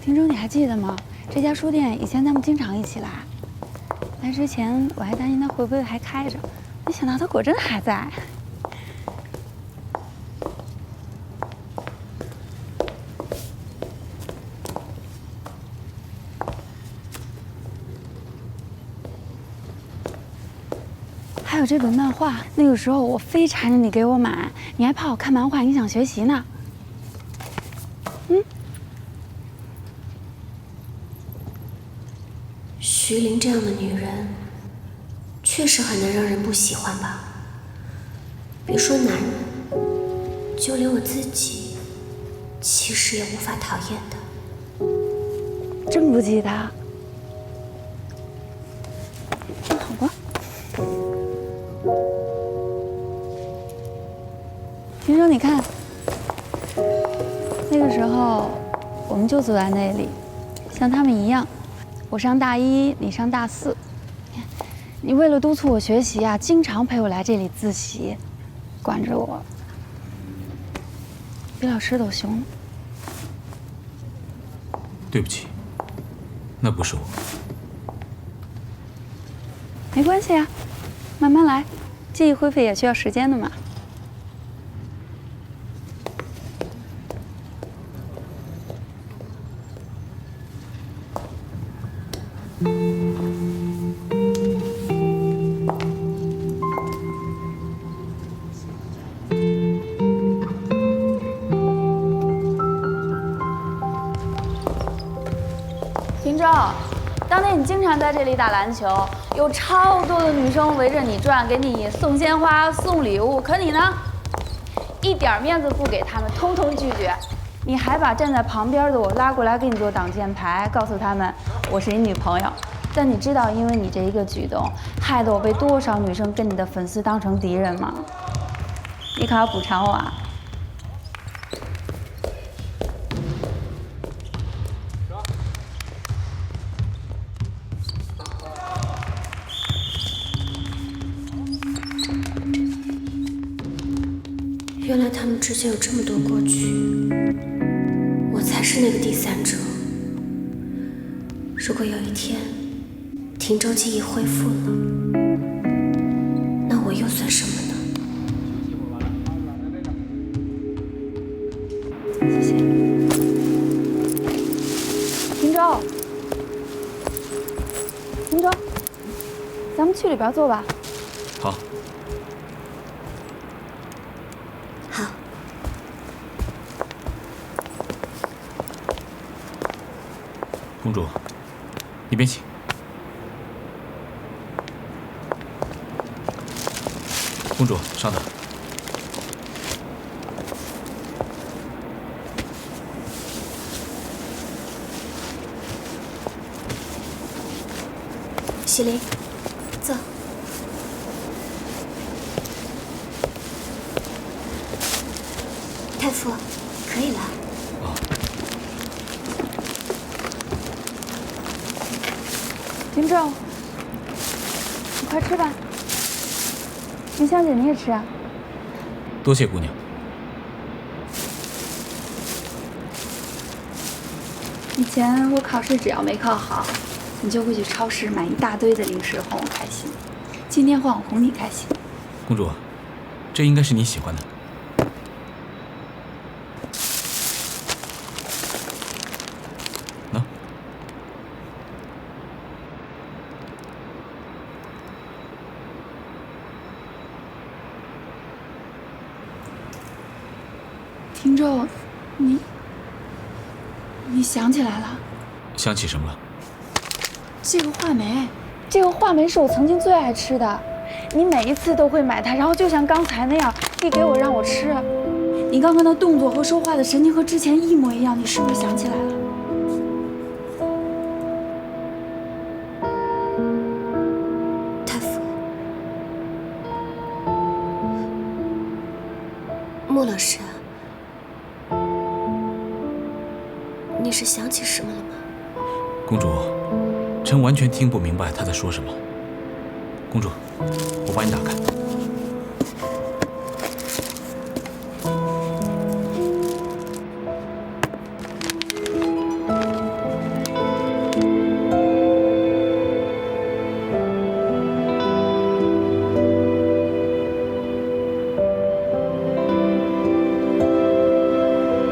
听众，你还记得吗？这家书店以前咱们经常一起来。来之前我还担心它会不会还开着，没想到它果真还在。还有这本漫画，那个时候我非缠着你给我买，你还怕我看漫画影响学习呢。徐玲这样的女人，确实很难让人不喜欢吧？别说男人，就连我自己，其实也无法讨厌的。真不记得？那好吧。听说你看，那个时候我们就坐在那里，像他们一样。我上大一，你上大四。你为了督促我学习啊，经常陪我来这里自习，管着我，比老师都凶。对不起，那不是我。没关系啊，慢慢来，记忆恢复也需要时间的嘛。当年你经常在这里打篮球，有超多的女生围着你转，给你送鲜花、送礼物，可你呢，一点面子不给他们，通通拒绝。你还把站在旁边的我拉过来给你做挡箭牌，告诉他们我是你女朋友。但你知道，因为你这一个举动，害得我被多少女生跟你的粉丝当成敌人吗？你可要补偿我啊！原来他们之间有这么多过去，我才是那个第三者。如果有一天庭州记忆恢复了，那我又算什么呢？谢谢。平洲，平洲，咱们去里边坐吧。好，公主，你别请。公主，稍等。喜林，坐。太傅，可以了。平洲，你快吃吧。云香姐，你也吃啊。多谢姑娘。以前我考试只要没考好，你就会去超市买一大堆的零食哄我开心。今天换我哄你开心。公主，这应该是你喜欢的。听众，你你想起来了？想起什么了？这个话梅，这个话梅是我曾经最爱吃的，你每一次都会买它，然后就像刚才那样递给我让我吃。你刚刚的动作和说话的神情和之前一模一样，你是不是想起来了？太傅，莫老师，你是想起什么了吗？公主，臣完全听不明白他在说什么。公主，我帮你打开。